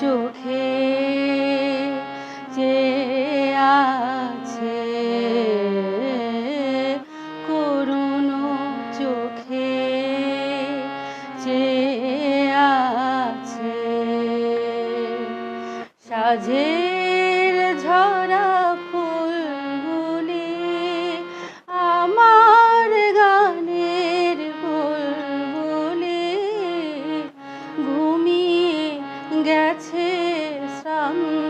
চোখে যে আছে করুণ চোখে যে আছে। সাজে গেছে শান্ত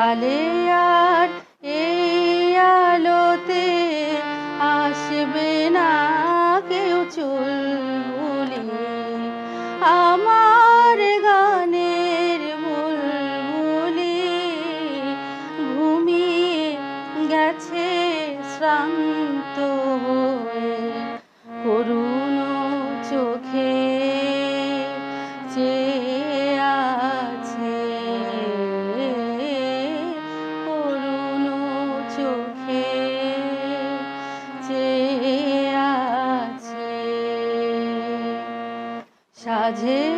আলে আর এই আলোতে আসবে না কেউ চুল। বাজে